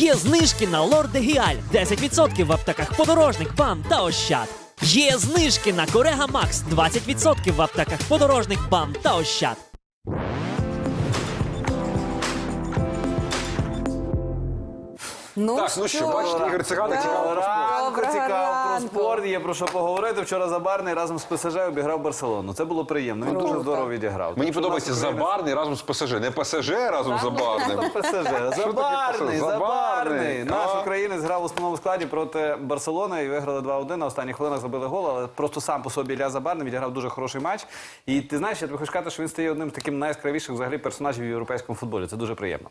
Є знижки на Лорде Гіаль 10% в аптеках подорожник, БАМ та Ощад. Є знижки на Корега Макс 20% в аптеках подорожник, БАМ та Ощад. Ну, Так, ну що, бачите, Ігор Циганик цікаво про спорт. Доброго Ранку цікаво про ранку. спорт. Є про що поговорити. Вчора Забарний разом з ПСЖ обіграв Барселону. Це було приємно. Він дуже Круто. здорово відіграв. Мені Так що подобається у нас українець- Забарний разом з ПСЖ. Не ПСЖ разом з Забарним. ПСЖ. Забарний, Забарний? забарний. Наш А. українець грав у основному складі проти Барселони і виграли 2-1. На останніх хвилинах забили гол, але просто сам по собі Ілля Забарний відіграв дуже хороший матч. І ти знаєш, я тобі хочу сказати, що він стає одним з таким найяскравіших взагалі персонажів в європейському футболі. Це дуже приємно.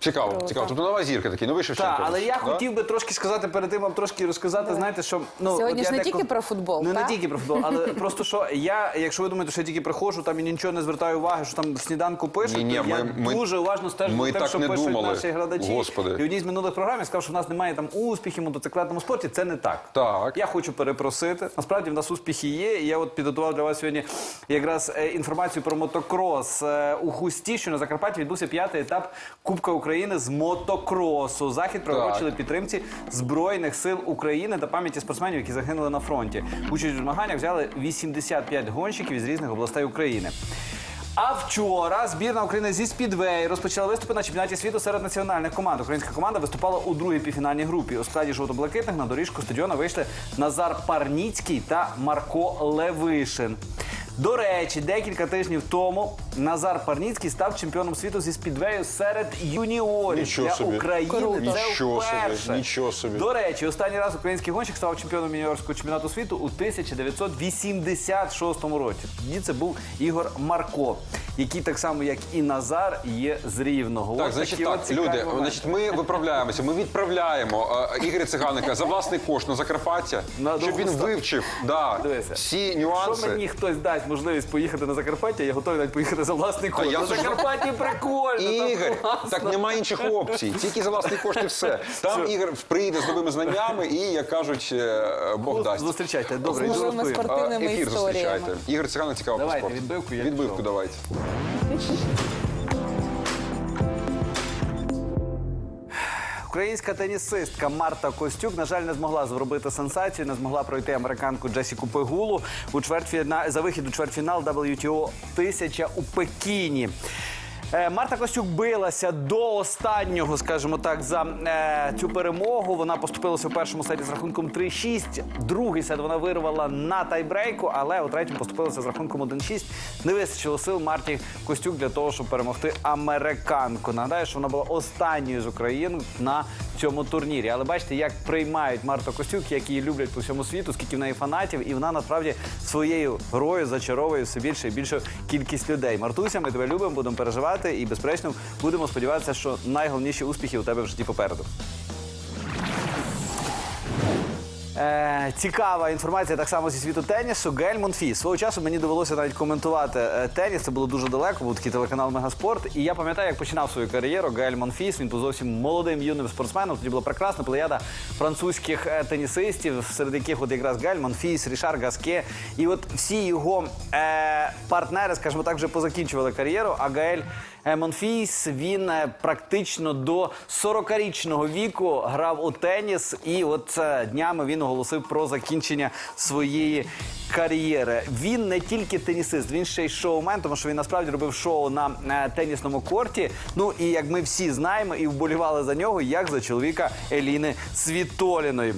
Цікаво, цікаво. Тобто нова зірка такий, новий Шевченко. Так, але я Да? хотів би трошки сказати перед тим вам трошки розказати, знаєте, що ну Сьогодні от ж я не тільки про футбол, Не, не так? тільки про футбол, але просто що я, якщо ви думаєте, що я тільки приходжу, там і нічого не звертаю уваги, що там в сніданку пишуть, Ні-ні, то я ми- ми- дуже уважно стежу ми за тим, так що не пишуть думали. наші глядачі. Господи. І в одній з минулих програм я сказав, що в нас немає там успіхів в мотоциклетному спорті. Це не так. Так. Я хочу перепросити. Насправді в нас успіхи є. І я от підготував для вас сьогодні якраз е, інформацію про мотокрос. Е, У Хусті, що на Закарпатті відбувся п'ятий етап Кубка України з мотокросу. Захід приурочили підтримці Збройних сил України та пам'яті спортсменів, які загинули на фронті. Участь у змаганнях взяли 85 гонщиків із різних областей України. А вчора збірна України зі Спідвей розпочала виступи на чемпіонаті світу серед національних команд. Українська команда виступала у другій півфінальній групі. У складі жовто-блакитних на доріжку стадіона вийшли Назар Парніцький та Марко Левишин. До речі, декілька тижнів тому Назар Парніцький став чемпіоном світу зі спідвею серед юніорів Нічого для собі. України. Круто. Це Нічого собі, нічого собі. До речі, останній раз український гонщик став чемпіоном юніорського чемпіонату світу у 1986 році. Тоді це був Ігор Марко, який так само, як і Назар, є з Рівного. Так, Ось значить такі так, цікаві люди, моменти. значить, ми виправляємося, ми відправляємо е, Ігоря Циганика за власний кошт на Закарпаття, На щоб він вивчив да, Дивися. всі Що нюанси. мені хтось дасть можливість поїхати на Закарпаття, я готовий навіть поїхати за власний кошт. я На слухаю- Закарпатті прикольно. там Ігор, класно. так немає інших опцій, тільки за власний кошт і все. Там Ігор прийде з новими знаннями і, як кажуть, е, Бог дасть. Зустрічайте, добре, йду Новими розповім. спортивними Е, Ефір історіями. зустрічайте. Ігор Циганик цікаво про Давайте, спорт. відбивку, я Відбивку пішов. давайте. Українська тенісистка Марта Костюк, на жаль, не змогла зробити сенсацію, не змогла пройти американку Джесіку Пегулу у чвертьфіна... за вихід у чвертьфінал WTO 1000 у Пекіні. Е, Марта Костюк билася до останнього, скажімо так, за е, цю перемогу. Вона поступилася у першому сеті з рахунком 3-6. Другий сет вона вирвала на тайбрейку, але у третьому поступилася з рахунком 1-6. Не вистачило сил Марті Костюк для того, щоб перемогти американку. Нагадаю, що вона була останньою з України на цьому турнірі. Але бачите, як приймають Марту Костюк, як її люблять по всьому світу, скільки в неї фанатів, і вона насправді своєю грою зачаровує все більше і більшу кількість людей. Мартуся, ми тебе любимо, будемо переживати і безперечно будемо сподіватися, що найголовніші успіхи у тебе в житті попереду. Е, цікава інформація так само зі світу тенісу. Гель Монфіс. Свого часу мені довелося навіть коментувати е, теніс. Це було дуже далеко, був такий телеканал Мегаспорт. І я пам'ятаю, як починав свою кар'єру. Гель Монфіс. Він був зовсім молодим юним спортсменом. Тоді була прекрасна плеяда французьких е, тенісистів, серед яких от якраз Гель Монфіс, Рішар Гаске. І от всі його е, партнери, скажімо так, вже позакінчували кар'єру. А Гаель е, Монфіс він практично до 40-річного віку грав у теніс, і от днями він оголосив про закінчення своєї кар'єри. Він не тільки тенісист, він ще й шоумен, тому що він насправді робив шоу на е, тенісному корті. Ну і як ми всі знаємо, і вболівали за нього, як за чоловіка Еліни Світоліної.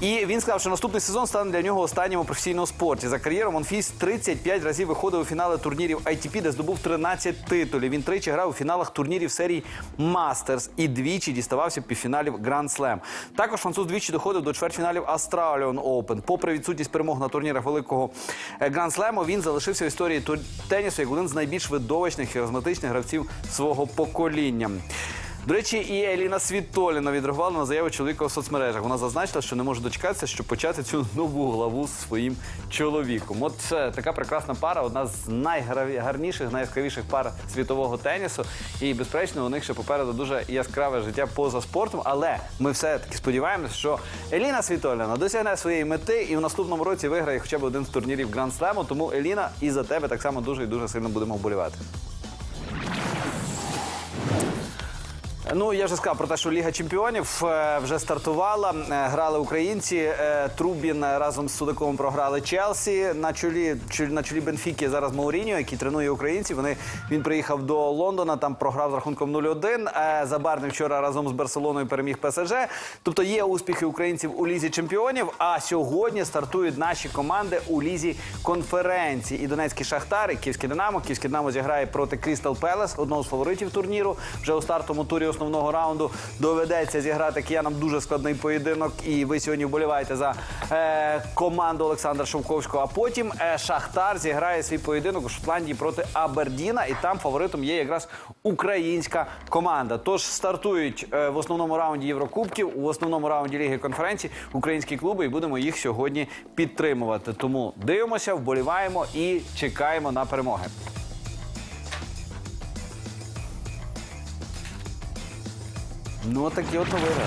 І він сказав, що наступний сезон стане для нього останнім у професійному спорті. За кар'єру Монфіс 35 разів виходив у фінали турнірів ITP, де здобув 13 титулів. Він тричі грав у фіналах турнірів серії Мастерс і двічі діставався півфіналів Grand Slam. Також француз двічі доходив до чвертьфіналів Australian Open. Попри відсутність перемог на турнірах великого е, Grand Slam, він залишився в історії тенісу як один з найбільш видовищних і харизматичних гравців свого покоління. До речі, і Еліна Світоліна відреагувала на заяву чоловіка у соцмережах. Вона зазначила, що не може дочекатися, щоб почати цю нову главу з своїм чоловіком. От це така прекрасна пара, одна з найгарніших, найяскравіших пар світового тенісу. І безперечно, у них ще попереду дуже яскраве життя поза спортом. Але ми все таки сподіваємося, що Еліна Світоліна досягне своєї мети і в наступному році виграє хоча б один з турнірів Гранд Слему. Тому Еліна і за тебе так само дуже і дуже сильно будемо вболівати. Ну я вже сказав про те, що Ліга Чемпіонів е, вже стартувала. Е, Грали українці. Е, Трубін разом з Судаковим програли Челсі. На чолі на чолі Бенфіки зараз Мауріньо, який тренує українців. Вони він приїхав до Лондона, там програв з рахунком 0-1. Е, Забарний вчора разом з Барселоною переміг ПСЖ. Тобто є успіхи українців у лізі чемпіонів. А сьогодні стартують наші команди у лізі конференції. І Донецький Шахтар, і Київське Динамо. Київське Динамо зіграє проти Крістал Пелес, одного з фаворитів турніру. Вже у стартовому турі основного раунду доведеться зіграти киянам дуже складний поєдинок. І ви сьогодні вболіваєте за е, команду Олександра Шовковського. А потім е, Шахтар зіграє свій поєдинок у Шотландії проти Абердіна. І там фаворитом є якраз українська команда. Тож стартують е, в основному раунді Єврокубків, у основному раунді Ліги конференції українські клуби, і будемо їх сьогодні підтримувати. Тому дивимося, вболіваємо і чекаємо на перемоги. Ну, такі от новини.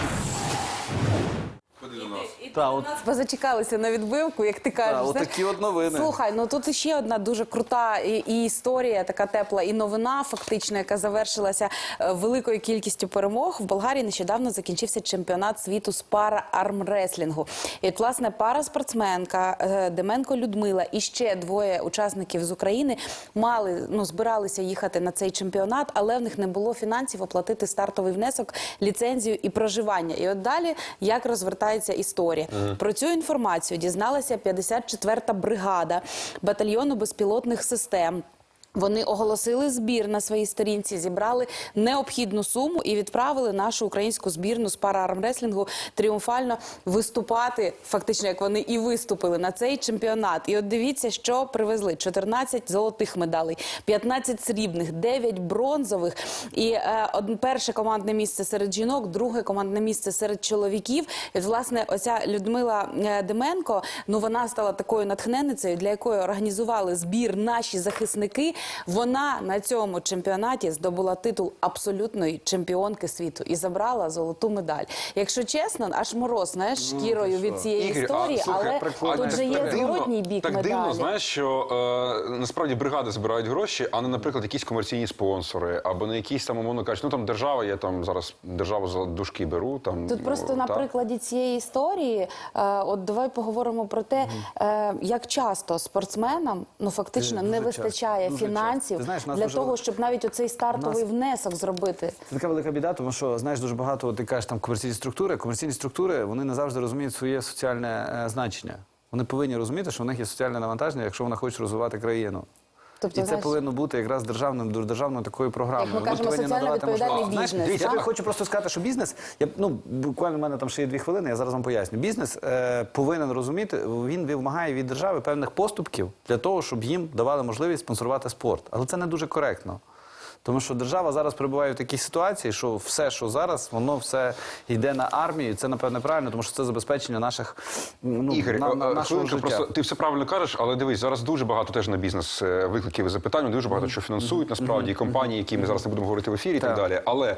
Та, от, Ви зачекалися на відбивку, як ти кажеш. та, от такі от новини. Слухай, ну тут ще одна дуже крута і, і історія, така тепла, і новина, фактично, яка завершилася е, великою кількістю перемог. В Болгарії нещодавно закінчився чемпіонат світу з пара армреслінгу. І от, власне, пара спортсменка е, Деменко Людмила і ще двоє учасників з України мали ну збиралися їхати на цей чемпіонат, але в них не було фінансів оплатити стартовий внесок, ліцензію і проживання. І от далі як розвертається історія. Про цю інформацію дізналася 54-та бригада батальйону безпілотних систем. Вони оголосили збір на своїй сторінці, зібрали необхідну суму і відправили нашу українську збірну з параармреслінгу тріумфально виступати, фактично, як вони і виступили на цей чемпіонат. І от дивіться, що привезли: 14 золотих медалей, 15 срібних, 9 бронзових. І е, перше командне місце серед жінок, друге командне місце серед чоловіків. І власне, оця Людмила е, Деменко, ну вона стала такою натхненницею, для якої організували збір наші захисники. Вона на цьому чемпіонаті здобула титул абсолютної чемпіонки світу і забрала золоту медаль. Якщо чесно, аж мороз знаєш шкірою від цієї Ігор, історії, а, слухай, але прикольно. тут же є Так дивно- зворотній бік Так медалі. дивно, знаєш, що е, насправді бригади збирають гроші, а не, наприклад, якісь комерційні спонсори, або не якісь там, умовно кажучи, ну там держава, я там зараз державу за душки беру. Там, Тут просто ну, на прикладі цієї історії, е, от давай поговоримо про те, е, як часто спортсменам ну фактично Дуже не часто, вистачає дуже фінансів. Ти знаєш, нас для дуже- того, щоб навіть оцей стартовий нас- внесок зробити. Це така велика біда, тому що знаєш дуже багато. Ти кажеш там комерційні структури. Комерційні структури вони не завжди розуміють своє соціальне е, значення. Вони повинні розуміти, що в них є соціальне навантаження, якщо вони хочуть розвивати країну. Тобто, і це знаєш, повинно бути якраз державним державною такою програмою. Як ми кажемо, повинні соціально відповідальний. Знаєш, бізнес, дивіться, я тобі хочу просто сказати, що бізнес, я ну буквально в мене там ще є дві хвилини. Я зараз вам поясню. Бізнес е, повинен розуміти, він вимагає від держави певних поступків для того, щоб їм давали можливість спонсорувати спорт. Але це не дуже коректно. Тому що держава зараз перебуває в такій ситуації, що все, що зараз, воно все йде на армію. І це напевне правильно, тому що це забезпечення наших ну, Ігор, на, на, нашого хвилинка, життя. просто ти все правильно кажеш, але дивись, зараз дуже багато теж на бізнес е, викликів і запитань, дуже багато що фінансують насправді і компанії, які ми зараз не будемо говорити в ефірі, і так Так. далі. Але е,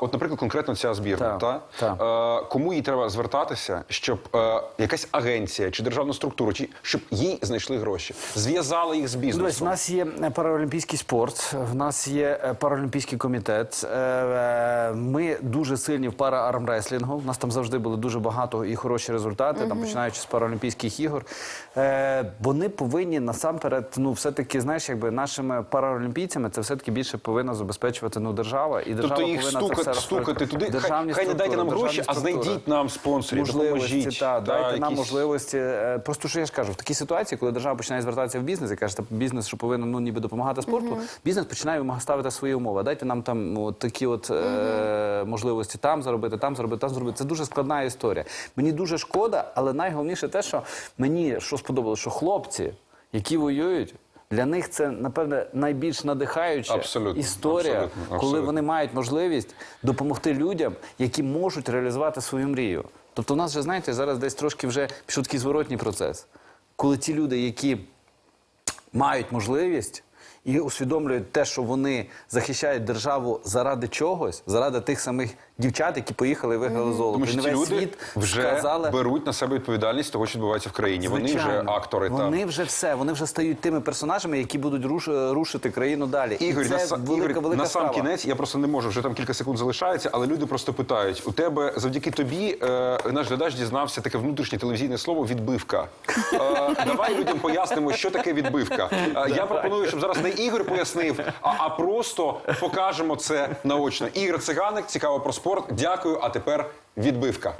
от, наприклад, конкретно ця збірна, Так, та так. Е, кому їй треба звертатися, щоб е, якась агенція чи державна структура, чи щоб їй знайшли гроші, зв'язали їх з Ну, Дивись, у нас є е, паралімпійський спорт, в нас є е, паралімпійський комітет. Е, е, Ми дуже сильні в параармреслінгу. У нас там завжди були дуже багато і хороші результати, там починаючи з паралімпійських ігор. Вони повинні насамперед, ну все-таки, знаєш, якби нашими паралімпійцями це все-таки більше повинна забезпечувати ну, держава. І держава Тобто їх повинна це стукати, все стукати туди. Хай, Державні хай не дайте нам гроші, а знайдіть нам спонсорів, можливості, допоможіть. та, дайте нам можливості. Просто що я ж кажу, в такій ситуації, коли держава починає звертатися в бізнес і каже, «Та бізнес, що повинен ну ніби допомагати спорту, бізнес починає вимагати ставити свої умови. Дайте нам там ну, от такі от е, можливості там заробити, там заробити, там зробити. Це дуже складна історія. Мені дуже шкода, але найголовніше те, що мені що сподобалося, що хлопці, які воюють. Для них це напевне найбільш надихаюча Абсолютно, історія, абсолютно, коли вони мають можливість допомогти людям, які можуть реалізувати свою мрію. Тобто, у нас вже знаєте, зараз десь трошки вже пішов такий зворотній процес, коли ті люди, які мають можливість. І усвідомлюють те, що вони захищають державу заради чогось, заради тих самих дівчат, які поїхали і виграли золото. Тому що ці люди вже сказали, беруть на себе відповідальність того, що відбувається в країні. Вони вже Звичайно. актори. та. Вони вже все, вони вже стають тими персонажами, які будуть руш- рушити країну далі. Ігор, і це са- велика, Ігор, велика на сам справа. кінець я просто не можу, вже там кілька секунд залишається, але люди просто питають: у тебе завдяки тобі е, наш глядач дізнався таке внутрішнє телевізійне слово відбивка. Е, давай людям пояснимо, що таке відбивка. Е, я пропоную, щоб зараз не Ігор пояснив, а, а просто покажемо це наочно. Ігор Циганик, цікаво про спорт. Дякую. А тепер відбивка.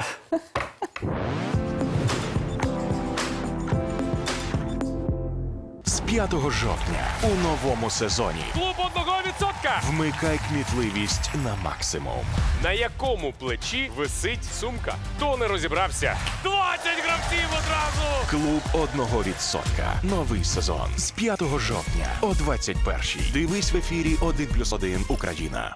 5 жовтня у новому сезоні Клуб одного відсотка. вмикай кмітливість на максимум. На якому плечі висить сумка? Хто не розібрався? 20 гравців одразу. Клуб одного відсотка. Новий сезон з 5 жовтня о 21-й. Дивись в ефірі 1+,1 Україна.